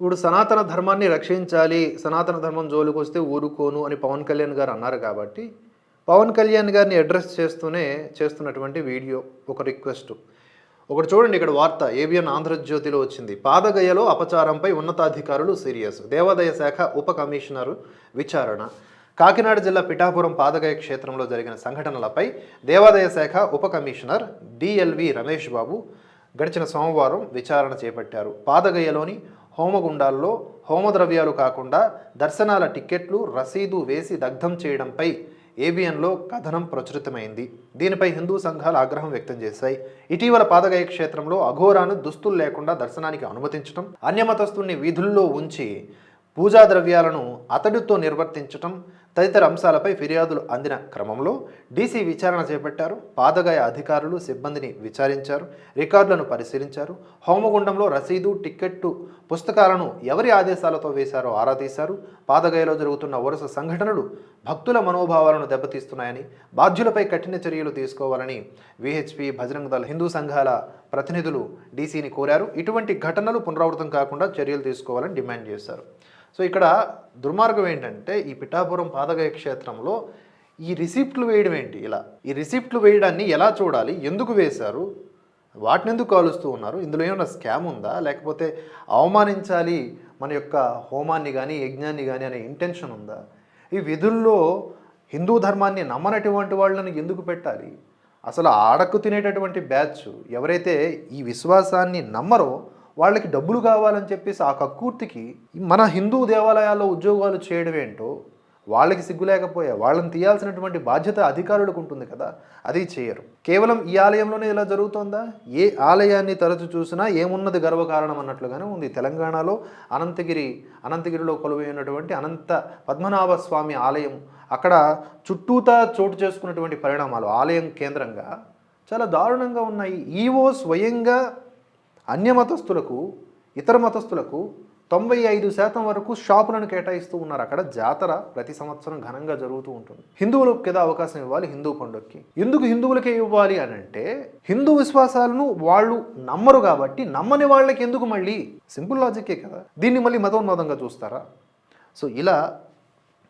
ఇప్పుడు సనాతన ధర్మాన్ని రక్షించాలి సనాతన ధర్మం జోలికి వస్తే ఊరుకోను అని పవన్ కళ్యాణ్ గారు అన్నారు కాబట్టి పవన్ కళ్యాణ్ గారిని అడ్రస్ చేస్తూనే చేస్తున్నటువంటి వీడియో ఒక రిక్వెస్ట్ ఒకటి చూడండి ఇక్కడ వార్త. ఏబిఎన్ ఆంధ్రజ్యోతిలో వచ్చింది. పాదగయలో అపచారంపై ఉన్నతాధికారులు సీరియస్. దేవాదాయ శాఖ ఉప కమిషనర్ విచారణ. కాకినాడ జిల్లా పిఠాపురం పాదగయ క్షేత్రంలో జరిగిన సంఘటనలపై దేవాదాయ శాఖ ఉప కమిషనర్ డిఎల్వి రమేష్ బాబు గడిచిన సోమవారం విచారణ చేపట్టారు. పాదగయలోని హోమగుండాల్లో హోమద్రవ్యాలు కాకుండా దర్శనాల టిక్కెట్లు రసీదు వేసి దగ్ధం చేయడంపై ఏబిఎన్లో కథనం ప్రచురితమైంది. దీనిపై హిందూ సంఘాలు ఆగ్రహం వ్యక్తం చేశాయి. ఇటీవల పాదగయ క్షేత్రంలో అఘోరాను దుస్తులు లేకుండా దర్శనానికి అనుమతించడం అన్యమతస్తుని వీధుల్లో ఉంచి పూజా ద్రవ్యాలను అతడితో నిర్వర్తించటం తదితర అంశాలపై ఫిర్యాదులు అందిన క్రమంలో డీసీ విచారణ చేపట్టారు. పాదగాయ అధికారులు సిబ్బందిని విచారించారు. రికార్డులను పరిశీలించారు. హోమగుండంలో రసీదు టిక్కెట్టు పుస్తకాలను ఎవరి ఆదేశాలతో వేశారో ఆరా తీశారు. పాదగయలో జరుగుతున్న వరుస సంఘటనలు భక్తుల మనోభావాలను దెబ్బతీస్తున్నాయని బాధ్యులపై కఠిన చర్యలు తీసుకోవాలని విహెచ్పి భజరంగ దళ హిందూ సంఘాల ప్రతినిధులు డీసీని కోరారు. ఇటువంటి ఘటనలు పునరావృతం కాకుండా చర్యలు తీసుకోవాలని డిమాండ్ చేశారు. సో ఇక్కడ దుర్మార్గం ఏంటంటే ఈ పిఠాపురం పాదగయ క్షేత్రంలో ఈ రిసిప్ట్లు వేయడం ఏంటి? ఇలా ఈ రిసిప్ట్లు వేయడాన్ని ఎలా చూడాలి? ఎందుకు వేశారు? వాటిని ఎందుకు కాలుస్తూ ఉన్నారు? ఇందులో ఏమైనా స్కామ్ ఉందా? లేకపోతే అవమానించాలి మన యొక్క హోమాన్ని కానీ యజ్ఞాన్ని కానీ అనే ఇంటెన్షన్ ఉందా? ఈ విధుల్లో హిందూ ధర్మాన్ని నమ్మనటువంటి వాళ్ళని ఎందుకు పెట్టాలి? అసలు ఆడకు తినేటటువంటి బ్యాచ్ ఎవరైతే ఈ విశ్వాసాన్ని నమ్మరో వాళ్ళకి డబ్బులు కావాలని చెప్పేసి ఆ కక్కుర్తికి మన హిందూ దేవాలయాల్లో ఉద్యోగాలు చేయడం ఏంటో వాళ్ళకి సిగ్గు లేకపోయా వాళ్ళని తీయాల్సినటువంటి బాధ్యత అధికారులకు ఉంటుంది కదా అది చేయరు. కేవలం ఈ ఆలయంలోనే ఇలా జరుగుతోందా? ఏ ఆలయాన్ని తరచు చూసినా ఏమున్నది గర్వకారణం అన్నట్లుగానే ఉంది. తెలంగాణలో అనంతగిరి అనంతగిరిలో కొలువైనటువంటి అనంత పద్మనాభ స్వామి ఆలయం అక్కడ చుట్టూతా చోటు చేసుకున్నటువంటి పరిణామాలు ఆలయం కేంద్రంగా చాలా దారుణంగా ఉన్నాయి. ఈవో స్వయంగా అన్యమతస్థులకు ఇతర మతస్థులకు తొంభై ఐదు శాతం వరకు షాపులను కేటాయిస్తూ ఉన్నారు. అక్కడ జాతర ప్రతి సంవత్సరం ఘనంగా జరుగుతూ ఉంటుంది. హిందువులకు కదా అవకాశం ఇవ్వాలి? హిందూ పండుగకి. ఎందుకు హిందువులకే ఇవ్వాలి అని అంటే హిందూ విశ్వాసాలను వాళ్ళు నమ్మరు కాబట్టి నమ్మని వాళ్ళకి ఎందుకు మళ్ళీ? సింపుల్ లాజికే కదా. దీన్ని మళ్ళీ మతోన్మాదంగా చూస్తారా? సో ఇలా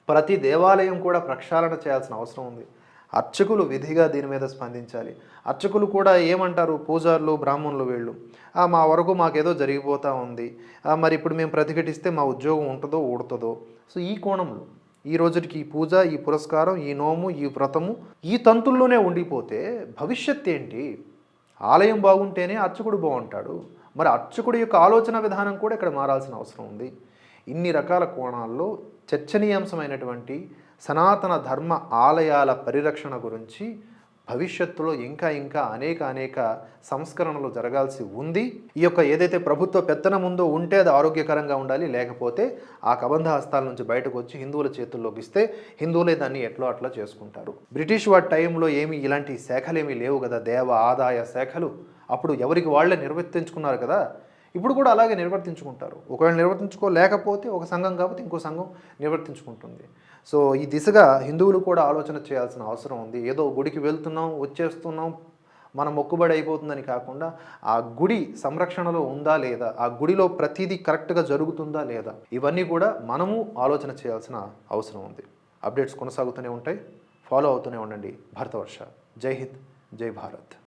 ప్రతి దేవాలయం కూడా ప్రక్షాళన చేయాల్సిన అవసరం ఉంది. అర్చకులు విధిగా దీని మీద స్పందించాలి. అర్చకులు కూడా ఏమంటారు? పూజారులు బ్రాహ్మణులు వీళ్ళు. మా వరకు మాకేదో జరిగిపోతూ ఉంది. మరి ఇప్పుడు మేము ప్రతిఘటిస్తే మా ఉద్యోగం ఉంటుందో ఊడుతుందో? సో ఈ కోణంలో ఈ రోజుకి ఈ పూజ ఈ పురస్కారం ఈ నోము ఈ వ్రతము ఈ తంతుల్లోనే ఉండిపోతే భవిష్యత్ ఏంటి? ఆలయం బాగుంటేనే అర్చకుడు బాగుంటాడు. మరి అర్చకుడి యొక్క ఆలోచన విధానం కూడా ఇక్కడ మారాల్సిన అవసరం ఉంది. ఇన్ని రకాల కోణాల్లో చర్చనీయాంశమైనటువంటి సనాతన ధర్మ ఆలయాల పరిరక్షణ గురించి భవిష్యత్తులో ఇంకా ఇంకా అనేక అనేక సంస్కరణలు జరగాల్సి ఉంది. ఈ యొక్క ఏదైతే ప్రభుత్వ పెత్తనం ఉందో ఉంటే అది ఆరోగ్యకరంగా ఉండాలి. లేకపోతే ఆ కబంధ హస్తాల నుంచి బయటకు వచ్చి హిందువుల చేతుల్లోకి ఇస్తే హిందువులే దాన్ని ఎట్లో అట్లా చేసుకుంటారు. బ్రిటిష్ వారి టైంలో ఏమి ఇలాంటి శాఖలు ఏమీ లేవు కదా. దేవ ఆదాయ శాఖలు. అప్పుడు ఎవరికి వాళ్ళే నిర్వర్తించుకున్నారు కదా? ఇప్పుడు కూడా అలాగే నిర్వర్తించుకుంటారు. ఒకవేళ నిర్వర్తించుకోలేకపోతే ఒక సంఘం కాబట్టి ఇంకో సంఘం నిర్వర్తించుకుంటుంది. సో ఈ దిశగా హిందువులు కూడా ఆలోచన చేయాల్సిన అవసరం ఉంది. ఏదో గుడికి వెళ్తున్నాం వచ్చేస్తున్నాం మన మొక్కుబడి అయిపోతుందని కాకుండా ఆ గుడి సంరక్షణలో ఉందా లేదా ఆ గుడిలో ప్రతిదీ కరెక్ట్గా జరుగుతుందా లేదా ఇవన్నీ కూడా మనము ఆలోచన చేయాల్సిన అవసరం ఉంది. అప్డేట్స్ కొనసాగుతూనే ఉంటాయి. ఫాలో అవుతూనే ఉండండి. భారతవర్ష. జై హింద్. జై భారత్.